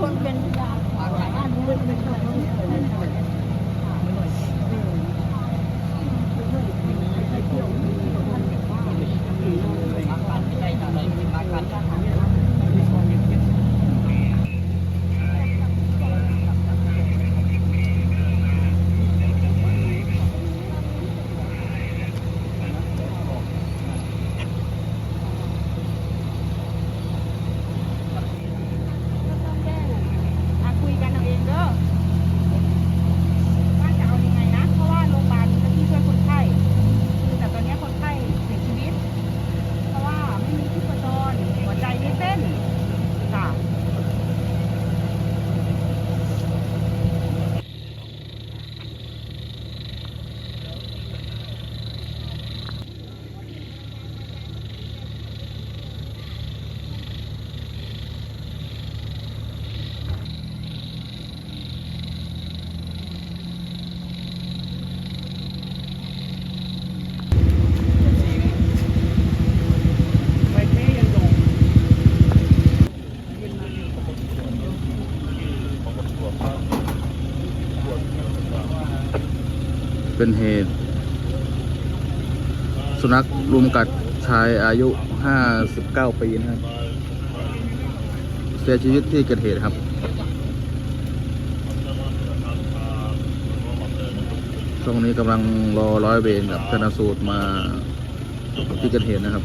คนเป็นบ้านเมือ เป็นเหตุ สุนัขรุมกัดชายอายุ 59 ปีนะครับ เสียชีวิตที่เกิดเหตุครับ ช่วงนี้กำลังรอร้อยเวรกับชนสูตรมาที่เกิดเหตุนะครับ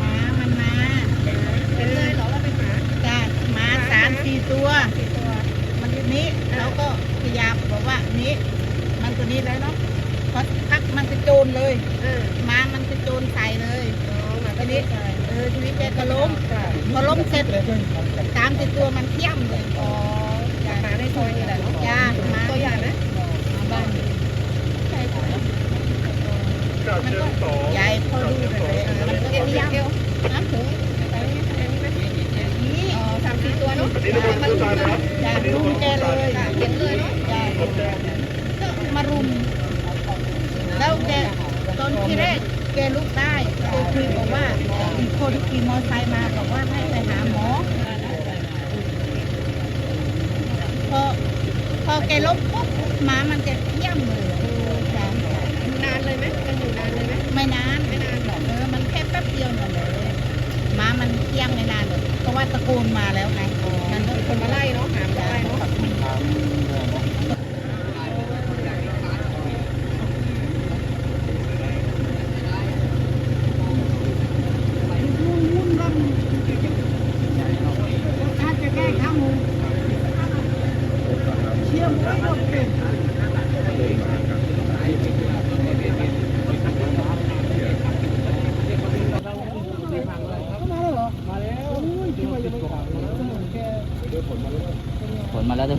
ม้ามันมาเป็นเลยเหรอว่าเป็นหมาจ้าม้าสามสี่ตัว มั นนี้เราก็พยายามบอกว่านี้ มันตัวนี้แล้วเนาะพอพักมันจะโจรเลยม้ามันจะโจรใส่เลยทีนี้เออทีนี้แกก็ล้มพอล้มเสร็จตามติดตัวมันเที่ยมเลยอ๋อมาได้ซอยนี่แหละเนาะจ้ามาตัวใหญ่ไหมบ้านใช่ค่ะมันก็ใหญ่พอดูเลยมันก็เที่ยมน้ำถุงนี่อ๋อสามสี่ตัวเนาะมัน อย่ารุมแกเลยเห็นเลยเนาะอย่าก็มารุม แล้วแกตอนที่แรกแกลุกได้แกคุยบอกว่ามีคนขี่มอเตอร์ไซค์มาบอกว่าให้ไปหาหมอ พอพอแกล้มปุ๊บหมามันจะเยี่ยมเลยจ้ะนานเลยไหมมันอยู่นานเลยไหมไม่นานไม่นานหรอกเออมันแค่แป๊บเดียวหนั่นเลยหมามันเที่ยงไม่นานเลยเพราะว่าตะโกนมาแล้วไง มันคนมาไล่เนาะหามาไล่เนาะ ผลมาแล้วเด้อ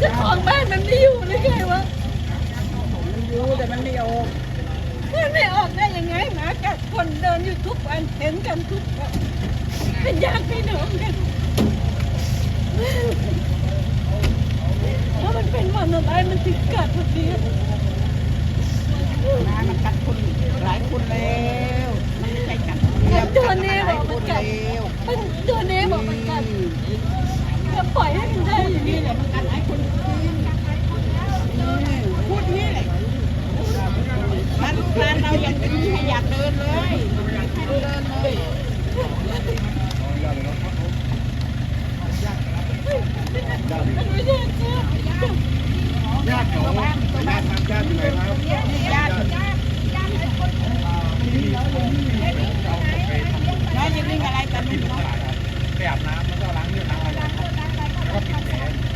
เจ้าของบ้านมันไม่อยู่หรือไงวะอยู่แต่มันไม่ออกมัน ไม่ออกได้ยังไงหมากัดคนเดินอยู่ทุกวันเห็นกันทุกวันเป็นญาติพี่น้องกันถ้ามันเป็นวันอะไรมันถึงกัดพอดีนะมันกัดคนหลายคนแล้วมันไม่ใช่กัดคนตัวนี้บอกมันกัดมันตัวนี้บอกมันกัดจะปล่อยให้มันได้อย่างนี้เหรอมันกัดหลายคน เลยอย่างนี้ให้อยากเดินเลยอยากให้เดินเลยญาติของญาติทางญาติอยู่ไหนครับญาติญาติญาติญาติคนแล้วยังมีอะไรกันไม่รู้ไปอาบน้ำแล้วก็ล้างเนื้อล้างอะไรแล้วก็ปิดแผล